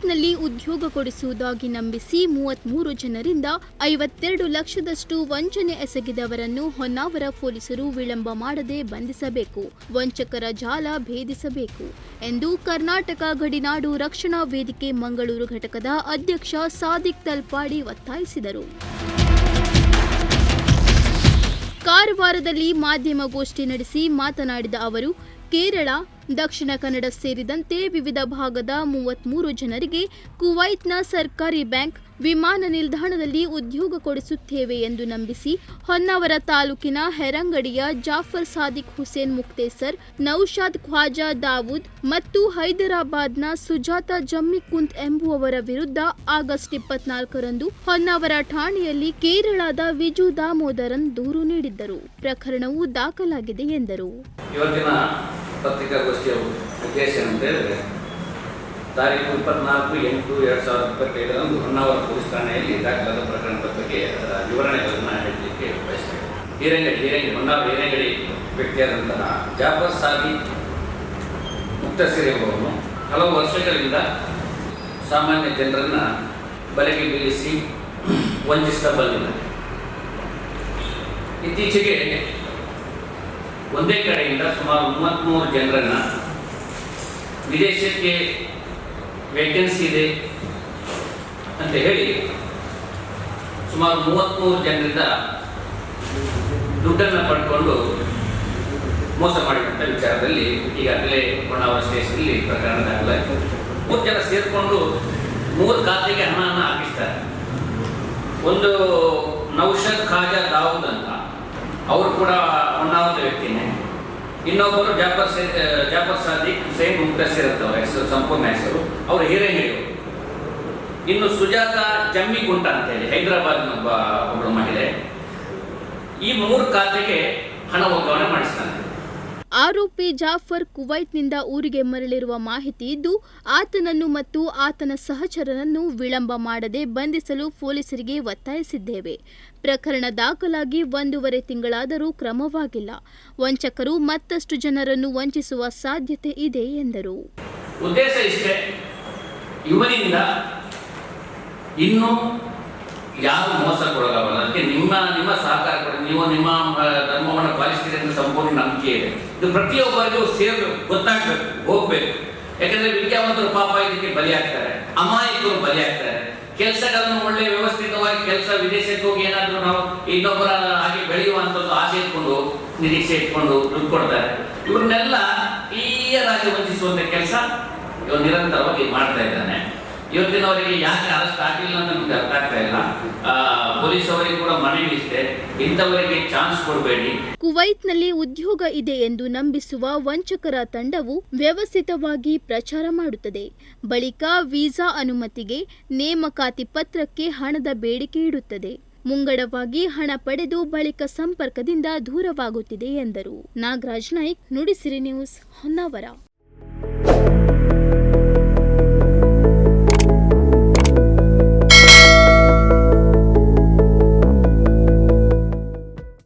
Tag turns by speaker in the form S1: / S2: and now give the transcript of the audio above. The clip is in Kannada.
S1: ಕುವೈತ್ನಲ್ಲಿ ಉದ್ಯೋಗ ಕೊಡಿಸುವುದಾಗಿ ನಂಬಿಸಿ ಮೂವತ್ಮೂರು ಜನರಿಂದ ಐವತ್ತೆರಡು ಲಕ್ಷದಷ್ಟು ವಂಚನೆ ಎಸಗಿದವರನ್ನು ಹೊನ್ನಾವರ ಪೊಲೀಸರು ವಿಳಂಬ ಮಾಡದೆ ಬಂಧಿಸಬೇಕು, ವಂಚಕರ ಜಾಲ ಭೇದಿಸಬೇಕು ಎಂದು ಕರ್ನಾಟಕ ಗಡಿನಾಡು ರಕ್ಷಣಾ ವೇದಿಕೆ ಮಂಗಳೂರು ಘಟಕದ ಅಧ್ಯಕ್ಷ ಸಾದಿಕ್ ತಲ್ಪಾಡಿ ಒತ್ತಾಯಿಸಿದರು. ಕಾರವಾರದಲ್ಲಿ ಮಾಧ್ಯಮಗೋಷ್ಠಿ ನಡೆಸಿ ಮಾತನಾಡಿದ ಅವರು, ಕೇರಳ ದಕ್ಷಿಣ ಕನ್ನಡ ಸೇರಿದಂತೆ ವಿವಿಧ ಭಾಗದ ಮೂವತ್ಮೂರು ಜನರಿಗೆ ಕುವೈತ್ನ ಸರ್ಕಾರಿ ಬ್ಯಾಂಕ್ ವಿಮಾನ ನಿಲ್ದಾಣದಲ್ಲಿ ಉದ್ಯೋಗ ಕೊಡಿಸುತ್ತೇವೆ ಎಂದು ನಂಬಿಸಿ ಹೊನ್ನಾವರ ತಾಲೂಕಿನ ಹೆರಂಗಡಿಯ ಜಾಫರ್ ಸಾದಿಕ್ ಹುಸೇನ್ ಮುಕ್ತೇಸರ್, ನೌಶಾದ್ ಖ್ವಾಜಾ ದಾವೂದ್ ಮತ್ತು ಹೈದರಾಬಾದ್ನ ಸುಜಾತ ಜಮ್ಮಿ ಕುಂತ್ ಎಂಬುವವರ ವಿರುದ್ಧ ಆಗಸ್ಟ್ ಇಪ್ಪತ್ನಾಲ್ಕರಂದು ಹೊನ್ನಾವರ ಠಾಣೆಯಲ್ಲಿ ಕೇರಳದ ವಿಜು ದಾಮೋದರನ್ ದೂರು ನೀಡಿದ್ದರು. ಪ್ರಕರಣವು ದಾಖಲಾಗಿದೆ ಎಂದರು.
S2: ಪತ್ರಿಕಾಗೋಷ್ಠಿಯ ಉದ್ದೇಶ ಅಂತ ಹೇಳಿದ್ರೆ ತಾರೀಕು ಇಪ್ಪತ್ನಾಲ್ಕು ಎಂಟು ಎರಡು ಸಾವಿರದ ಇಪ್ಪತ್ತೈದರಂದು ಹೊನ್ನಾವರ ಪೊಲೀಸ್ ಠಾಣೆಯಲ್ಲಿ ದಾಖಲಾದ ಪ್ರಕರಣದ ಬಗ್ಗೆ ಅದರ ವಿವರಣೆಗಳನ್ನು ಹೇಳಲಿಕ್ಕೆ ಬಯಸ್ತೇವೆ. ಹೀರಂಗಡಿ ಹೀರಂಗಡಿ, ಹೊನ್ನಾವರ ಹೀರಂಗಡಿ ವ್ಯಕ್ತಿಯಾದಂತಹ ಜಾಫರ್ ಸಾದಿ ಮುಕ್ತ ಎಂಬುವನು ಹಲವು ವರ್ಷಗಳಿಂದ ಸಾಮಾನ್ಯ ಜನರನ್ನು ಬಲೆಗೆ ಬೀಳಿಸಿ ವಂಚಿಸ್ತಾ ಬಂದಿದ್ದಾರೆ. ಇತ್ತೀಚೆಗೆ ಒಂದೇ ಕಡೆಯಿಂದ ಸುಮಾರು ಮೂವತ್ತ್ಮೂರು ಜನರನ್ನು ವಿದೇಶಕ್ಕೆ ವೇಕೆನ್ಸಿ ಇದೆ ಅಂತ ಹೇಳಿ ಸುಮಾರು ಮೂವತ್ತ್ಮೂರು ಜನರಿಂದ ದುಡ್ಡನ್ನು ಪಡ್ಕೊಂಡು ಮೋಸ ಮಾಡಿದಂಥ ವಿಚಾರದಲ್ಲಿ ಈಗಾಗಲೇ ಹೊನ್ನಾವರ ಸ್ಟೇಷನಲ್ಲಿ ಪ್ರಕರಣ ದಾಖಲಾಯಿತು ಮೂರು ಜನ ಸೇರಿಕೊಂಡು ಮೂರು ಖಾತೆಗೆ ಹಣವನ್ನು ಹಾಕಿಸ್ತಾರೆ. ಒಂದು ನೌಷದ್ ಖಾಜಾ ದಾವೂದ್ ಅಂತ. ಅವರು ಕೂಡ ಉನ್ನಾವಂತ ವ್ಯಕ್ತಿನೇ. ಇನ್ನೊಬ್ಬರು ಜಾಫರ್ ಸೇ ಜಾಫರ್ ಸಾದಿಕ್ ಹುಸೇನ್ ಮುಕ್ತಸಿರ್ ಅಂತ ಅವರ ಹೆಸರು, ಸಂಪೂರ್ಣ ಹೆಸರು. ಅವರು ಹಿರೇಂಗಡಿಯವರು ಇನ್ನು ಸುಜಾತ ಜಮ್ಮಿಗುಂಟ ಅಂತೇಳಿ ಹೈದರಾಬಾದ್ ಒಬ್ಬ ಒಬ್ಬಳು ಮಹಿಳೆ. ಈ ಮೂರು ಖಾತೆಗೆ ಹಣ ವರ್ಗಾವಣೆ ಮಾಡಿಸ್ತಾನೆ.
S1: ಆರೋಪಿ ಜಾಫರ್ ಕುವೈತ್ನಿಂದ ಊರಿಗೆ ಮರಳಿರುವ ಮಾಹಿತಿ ಇದ್ದು, ಆತನನ್ನು ಮತ್ತು ಆತನ ಸಹಚರರನ್ನು ವಿಳಂಬ ಮಾಡದೆ ಬಂಧಿಸಲು ಪೊಲೀಸರಿಗೆ ಒತ್ತಾಯಿಸಿದ್ದೇವೆ. ಪ್ರಕರಣ ದಾಖಲಾಗಿ ಒಂದೂವರೆ ತಿಂಗಳಾದರೂ ಕ್ರಮವಾಗಿಲ್ಲ. ವಂಚಕರು ಮತ್ತಷ್ಟು ಜನರನ್ನು ವಂಚಿಸುವ ಸಾಧ್ಯತೆ ಇದೆ ಎಂದರು.
S2: ಉದ್ದೇಶ ಇಷ್ಟೇ. ಇವನಿಂದ ಇನ್ನೂ ಯಾರು ಮೋಸಕ್ಕೊಳಗಾಗಲ್ಲ ನಿಮ್ಮ ನಿಮ್ಮ ಸಹಕಾರ ನೀವು ನಿಮ್ಮ ಧರ್ಮವನ್ನು ಪಾಲಿಸ್ತೀರಿ ಅಂತ ಸಂಪೂರ್ಣ ನಂಬಿಕೆ ಇದೆ. ಇದು ಪ್ರತಿಯೊಬ್ಬರಿಗೂ ಸೇರ್ಬೇಕು, ಗೊತ್ತಾಗ್ಬೇಕು, ಹೋಗ್ಬೇಕು. ಯಾಕಂದ್ರೆ ವಿದ್ಯಾವಂತರು ಪಾಪ ಇದಕ್ಕೆ ಬಲಿಯಾಗ್ತಾರೆ, ಅಮಾಯಕರು ಬಲಿಯಾಗ್ತಾರೆ. ಕೆಲಸಗಳನ್ನು ಒಳ್ಳೆ ವ್ಯವಸ್ಥಿತವಾಗಿ ಕೆಲಸ ವಿದೇಶಕ್ಕೆ ಹೋಗಿ ಏನಾದರೂ ನಾವು ಇನ್ನೊಬ್ಬರ ಹಾಗೆ ಬೆಳೆಯುವಂಥದ್ದು ಆಸೆ ಇಟ್ಕೊಂಡು, ನಿರೀಕ್ಷೆ ಇಟ್ಕೊಂಡು ದುಡ್ಡು ಕೊಡ್ತಾರೆ. ಇವ್ರನ್ನೆಲ್ಲ ಈ ರಾಜ್ಯ ವಂಚಿಸುವಂತ ಕೆಲಸ ಇವರು ನಿರಂತರವಾಗಿ ಮಾಡ್ತಾ ಇದ್ದಾನೆ. ಇವತ್ತಿನವರಿಗೆ ಯಾಕೆ ಅರೆಸ್ಟ್ ಆಗಿಲ್ಲ ಅಂತ ನಮ್ಗೆ ಅರ್ಥ ಆಗ್ತಾ ಇಲ್ಲ. ಪೊಲೀಸ್ ಅವರಿಗೆ ಇಂಥವರಿಗೆ ಚಾನ್ಸ್ ಕೊಡಬೇಡಿ.
S1: ಕುವೈತ್ನಲ್ಲಿ ಉದ್ಯೋಗ ಇದೆ ಎಂದು ನಂಬಿಸುವ ವಂಚಕರ ತಂಡವು ವ್ಯವಸ್ಥಿತವಾಗಿ ಪ್ರಚಾರ ಮಾಡುತ್ತದೆ. ಬಳಿಕ ವೀಸಾ ಅನುಮತಿಗೆ ನೇಮಕಾತಿ ಪತ್ರಕ್ಕೆ ಹಣದ ಬೇಡಿಕೆ ಇಡುತ್ತದೆ. ಮುಂಗಡವಾಗಿ ಹಣ ಪಡೆದು ಬಳಿಕ ಸಂಪರ್ಕದಿಂದ ದೂರವಾಗುತ್ತಿದೆ ಎಂದರು. ನಾಗರಾಜ್ ನಾಯ್ಕ್, ನುಡಿಸಿರಿ ನ್ಯೂಸ್ ಹೊನ್ನಾವರ.